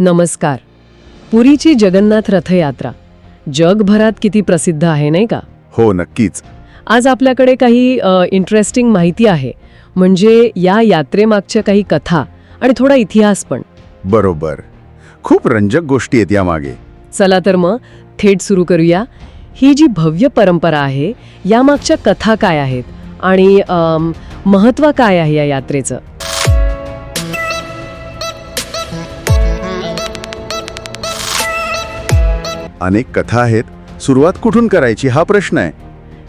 नमस्कार. पुरीची जगन्नाथ रथयात्रा. जगभरात किती प्रसिद्ध आहे नाही का? हो नक्कीच. आज आपल्याकडे काही इंटरेस्टिंग माहिती आहे. म्हणजे या यात्रेमागच्या काही कथा आणि थोडा इतिहास पण. बरोबर. खूप रंजक गोष्टी आहेत यामागे. चला तर मग थेट सुरू करूया. ही जी भव्य परंपरा आहे यामागच्या कथा काय आहेत? आणि महत्त्व काय आहे या यात्रेचं? अनेक कथा आहेत. सुरुवात कुठून करायची हा प्रश्न आहे.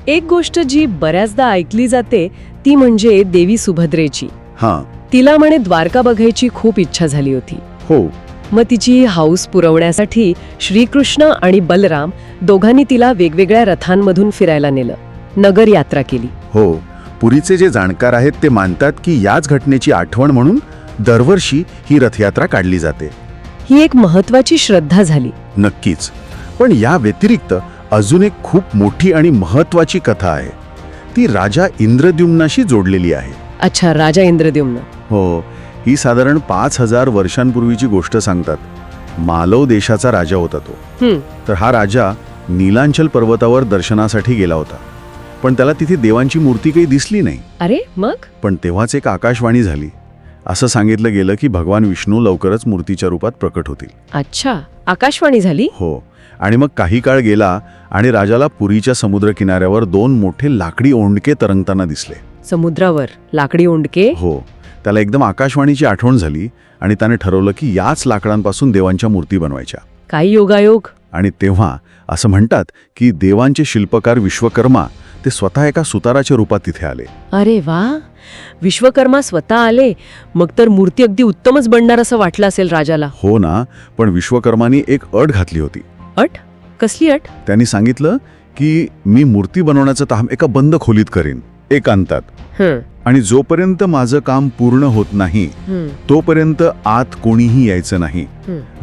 एक गोष्ट जी बऱ्याचदा ऐकली जाते ती म्हणजे देवी सुभद्रेची. हां. तिला म्हणे द्वारका बघायची खूप इच्छा झाली होती. हो. मग तिची हाऊस पुरवण्यासाठी श्रीकृष्ण आणि बलराम दोघांनी तिला वेगवेगळ्या रथांमधून फिरायला नेलं. नगर यात्रा केली. हो. पुरीचे जे जाणकार आहेत ते मानतात की याच घटनेची आठवण म्हणून दरवर्षी ही रथयात्रा काढली जाते. ही एक महत्वाची श्रद्धा झाली. नक्कीच. पण या व्यतिरिक्त अजून एक खूप मोठी आणि महत्वाची कथा आहे. ती राजा इंद्रद्युम्नाशी जोडलेली आहे. अच्छा राजा इंद्रद्युम्न. हो ही साधारण पाच हजार वर्षांपूर्वीची गोष्ट सांगतात. मालव देशाचा राजा होता तो. तर हा राजा नीलांचल पर्वतावर दर्शनासाठी गेला होता. पण त्याला तिथे देवांची मूर्ती काही दिसली नाही. अरे मग? पण तेव्हाच एक आकाशवाणी झाली. असं सांगितलं गेलं की भगवान विष्णू लवकरच मूर्तीच्या रूपात प्रकट होतील. अच्छा आकाशवाणी झाली? हो आणि मग काही काळ गेला आणि राजाला पुरीच्या समुद्र किनाऱ्यावर दोन मोठे लाकडी ओंडके तरंगताना दिसले. समुद्रावर? लाकडी ओंडके? हो त्याला एकदम आकाशवाणीची आठवण झाली आणि त्याने ठरवलं की याच लाकडांपासून देवांच्या मूर्ती बनवायच्या. काही योगायोग? आणि तेव्हा असं म्हणतात की देवांचे शिल्पकार विश्वकर्मा ते स्वतः एका सुताराच्या रूपात तिथे आले. अरे वा! विश्वकर्मा स्वतः आले मग तर मूर्ती अगदी उत्तमच बनणार असं वाटलं असेल राजाला. हो ना पण विश्वकर्मानी एक अट घातली होती. अट? कसली अट? त्यांनी सांगितलं की मी मूर्ती बनवण्याचं काम एका बंद खोलीत करीन एकांतात. आणि जोपर्यंत माझं काम पूर्ण होत नाही तोपर्यंत आत कोणीही यायचं नाही.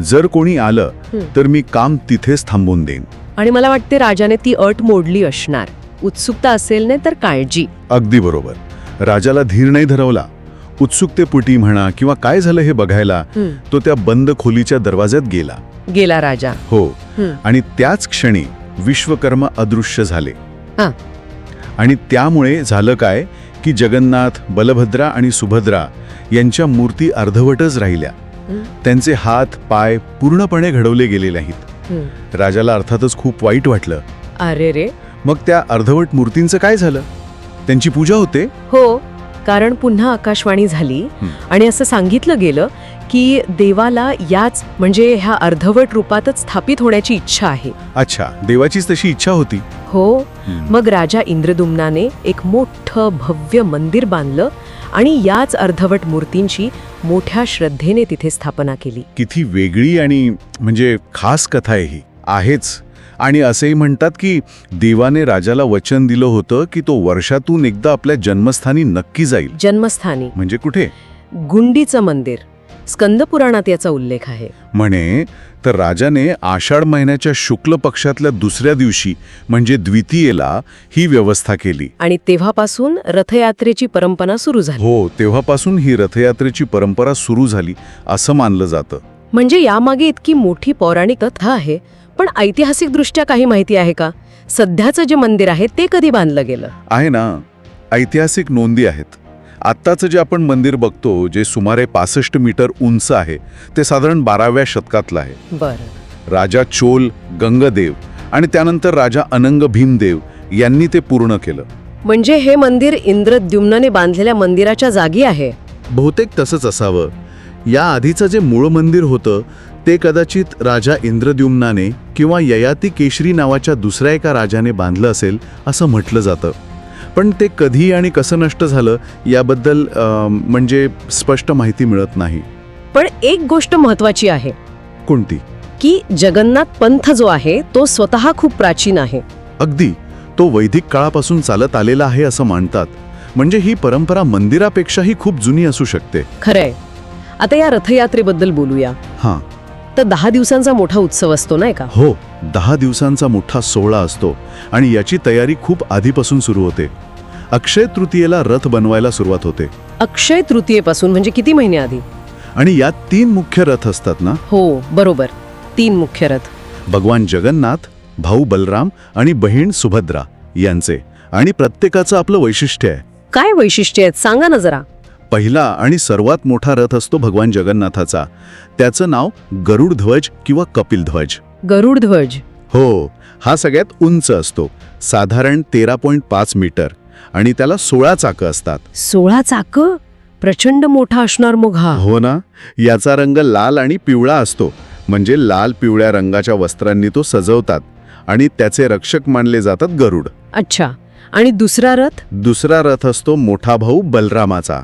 जर कोणी आलं. तर मी काम तिथेच थांबवून देईन. आणि मला वाटते राजाने ती अट मोडली असणार. उत्सुकता असेल नाही तर काळजी. अगदी बरोबर. राजाला धीर नाही धरवला. उत्सुकतेपुटी म्हणा किंवा काय झालं हे बघायला तो त्या बंद खोलीच्या दरवाज्यात गेला. गेला राजा. हो. आणि त्याच क्षणी विश्वकर्मा अदृश्य झाले. हां. आणि त्यामुळे झालं काय की जगन्नाथ बलभद्रा आणि सुभद्रा यांच्या मूर्ती अर्धवटच राहिल्या. त्यांचे हात पाय पूर्णपणे घडवले गेले नाहीत. राजाला अर्थातच खूप वाईट वाटलं. अरे रे. मग त्या अर्धवट मूर्तींचं काय झालं? त्यांची पूजा होते? हो कारण पुन्हा आकाशवाणी झाली. आणि असं सांगितलं गेलं की देवाला याच म्हणजे ह्या अर्धवट रूपातच स्थापित होण्याची इच्छा आहे. अच्छा देवाचीच तशी इच्छा होती? हो. मग राजा इंद्रदुम्नाने एक मोठं भव्य मंदिर बांधलं आणि याच अर्धवट मूर्तींची मोठ्या श्रद्धेने तिथे स्थापना केली. किती वेगळी आणि म्हणजे खास कथा आहे ही. आहेच. आणि असेही म्हणतात की देवाने राजाला वचन दिलं होतं की तो वर्षातून एकदा आपल्या जन्मस्थानी नक्की जाईल. जन्मस्थानी. म्हणजे कुठे? गुंडीचं मंदिर. स्कंद पुराणात याचा उल्लेख आहे. म्हणे तर राजाने आषाढ महिन्याच्या शुक्ल पक्षातल्या दुसऱ्या दिवशी म्हणजे द्वितीयेला ही व्यवस्था केली. आणि तेव्हापासून रथयात्रेची परंपरा सुरू झाली. हो तेव्हापासून ही रथयात्रेची परंपरा सुरू झाली असं मानलं जातं. म्हणजे यामागे इतकी मोठी पौराणिक कथा आहे पण ऐतिहासिकदृष्ट्या काही माहिती आहे का? सध्याचं जे मंदिर आहे ते कधी बांधलं गेलं? आहे ना. ऐतिहासिक नोंदी आहेत. आत्ताचं जे आपण मंदिर बघतो जे सुमारे पासष्ट मीटर उंच आहे ते साधारण बाराव्या शतकातलं आहे. बरं. राजा चोल गंगदेव आणि त्यानंतर राजा अनंग भीमदेव यांनी ते पूर्ण केलं. म्हणजे हे मंदिर इंद्रद्युम्नाने बांधलेल्या मंदिराच्या जागी आहे? बहुतेक तसंच असावं. या आधीचं जे मूळ मंदिर होतं ते कदाचित राजा इंद्रद्युम्नाने किंवा ययाती केशरी नावाच्या दुसऱ्या एका राजाने बांधलं असेल असं म्हटलं जातं. पण ते कधी आणि कसं नष्ट झालं याबद्दल म्हणजे स्पष्ट माहिती मिळत नाही. पण एक गोष्ट महत्वाची आहे. कोणती? की जगन्नाथ पंथ जो आहे तो स्वतः खूप प्राचीन आहे. अगदी. तो वैदिक काळापासून चालत आलेला आहे असं मानतात. म्हणजे ही परंपरा मंदिरापेक्षाही खूप जुनी असू शकते. खरंय. आता या रथयात्रेबद्दल बोलूया. हां. तर दहा दिवसांचा मोठा उत्सव असतो नाही का? हो दहा दिवसांचा मोठा सोहळा असतो आणि याची तयारी खूप आधीपासून सुरू होते. अक्षय तृतीयेला रथ बनवायला सुरुवात होते. अक्षय तृतीयेपासून म्हणजे किती महिने आधी? आणि यात तीन मुख्य रथ असतात ना? हो बरोबर. तीन मुख्य रथ. भगवान जगन्नाथ भाऊ बलराम आणि बहीण सुभद्रा यांचे. आणि प्रत्येकाचं आपलं वैशिष्ट्य आहे. काय वैशिष्ट्य आहेत? सांगा ना जरा. पहिला आणि सर्वात मोठा रथ असतो भगवान जगन्नाथाचा. त्याचं नाव गरुड ध्वज किंवा कपिल ध्वज गरुड ध्वज हो हा सगळ्यात उंच असतो. साधारण तेरा पॉईंट पाच मीटर. आणि त्याला सोळा चाकं असतात. सोळा चाक? प्रचंड मोठा असणार मग हा. हो ना? याचा रंग लाल आणि पिवळा असतो. म्हणजे लाल पिवळ्या रंगाच्या वस्त्रांनी तो सजवतात. आणि त्याचे रक्षक मानले जातात गरुड. अच्छा. आणि दुसरा रथ? दुसरा रथ असतो मोठा भाऊ बलरामाचा.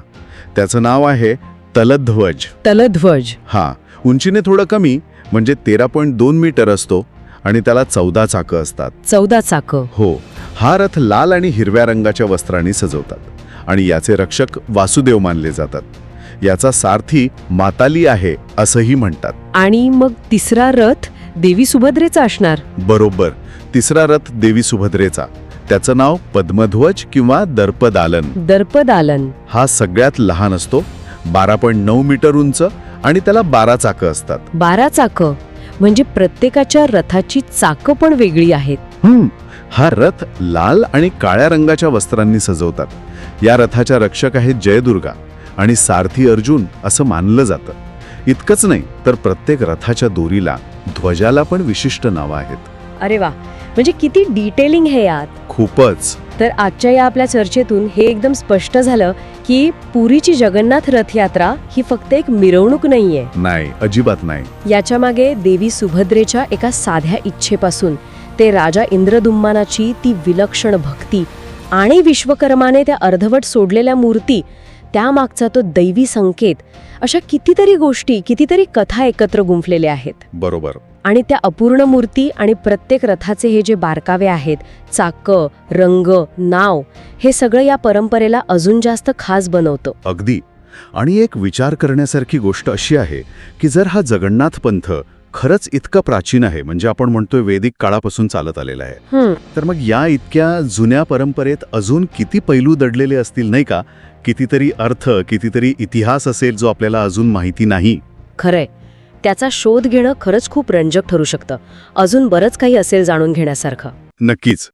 त्याचं नाव आहे तलध्वज. तलध्वज. हा उंचीने थोडं कमी म्हणजे तेरा पॉईंट दोन मीटर असतो आणि त्याला चौदा चाकं असतात. चौदा चाक. हो हा रथ लाल आणि हिरव्या रंगाच्या वस्त्रांनी सजवतात आणि याचे रक्षक वासुदेव मानले जातात. याचा सारथी माताली आहे असंही म्हणतात. आणि मग तिसरा रथ देवी सुभद्रेचा असणार. बरोबर तिसरा रथ देवी सुभद्रेचा. त्याचं नाव पद्मध्वज किंवा दर्पदालन. दर्पदालन. हा सगळ्यात लहान असतो. बारा पॉईंट नऊ मीटर उंच आणि त्याला बारा चाकं असतात. बारा चाक म्हणजे प्रत्येकाच्या रथाची चाकं पण वेगळी आहेत. हम्म हा रथ लाल आणि काळ्या रंगाच्या वस्त्रांनी सजवतात. या रथाच्या रक्षक आहेत जयदुर्गा आणि सारथी अर्जुन असं मानलं जातं. इतकंच नाही तर प्रत्येक रथाच्या दोरीला ध्वजाला पण विशिष्ट नावं आहेत. अरे वा म्हणजे किती डिटेलिंग हे यात? खूपच. तर आजच्या या आपल्या चर्चेतून हे एकदम स्पष्ट झालं की पुरीची जगन्नाथ रथयात्रा ही फक्त एक मिरवणूक नाहीये. नाही अजिबात नाही. याच्या मागे देवी सुभद्रेच्या एका साध्या इच्छेपासून ते राजा इंद्रदुम्मानाची ती विलक्षण भक्ती आणि विश्वकर्माने त्या अर्धवट सोडलेल्या मूर्ती त्यामागचा तो दैवी संकेत अशा कितीतरी गोष्टी कितीतरी कथा एकत्र गुंफलेल्या आहेत. बरोबर. आणि त्या अपूर्ण मूर्ती आणि प्रत्येक रथाचे हे जे बारकावे आहेत चाक रंग नाव हे सगळं या परंपरेला अजून जास्त खास बनवतं. अगदी. आणि एक विचार करण्यासारखी गोष्ट अशी आहे की जर हा जगन्नाथ पंथ खरंच इतका प्राचीन आहे म्हणजे आपण म्हणतोय वैदिक काळापासून चालत आलेला आहे तर मग या इतक्या जुन्या परंपरेत अजून किती पैलू दडलेले असतील नाही का? कितीतरी अर्थ कितीतरी इतिहास असेल जो आपल्याला अजून माहिती नाही. खरंय. त्याचा शोध घेणं खरंच खूप रंजक ठरू शकतं. अजून बरंच काही असेल जाणून घेण्यासारखं. नक्कीच.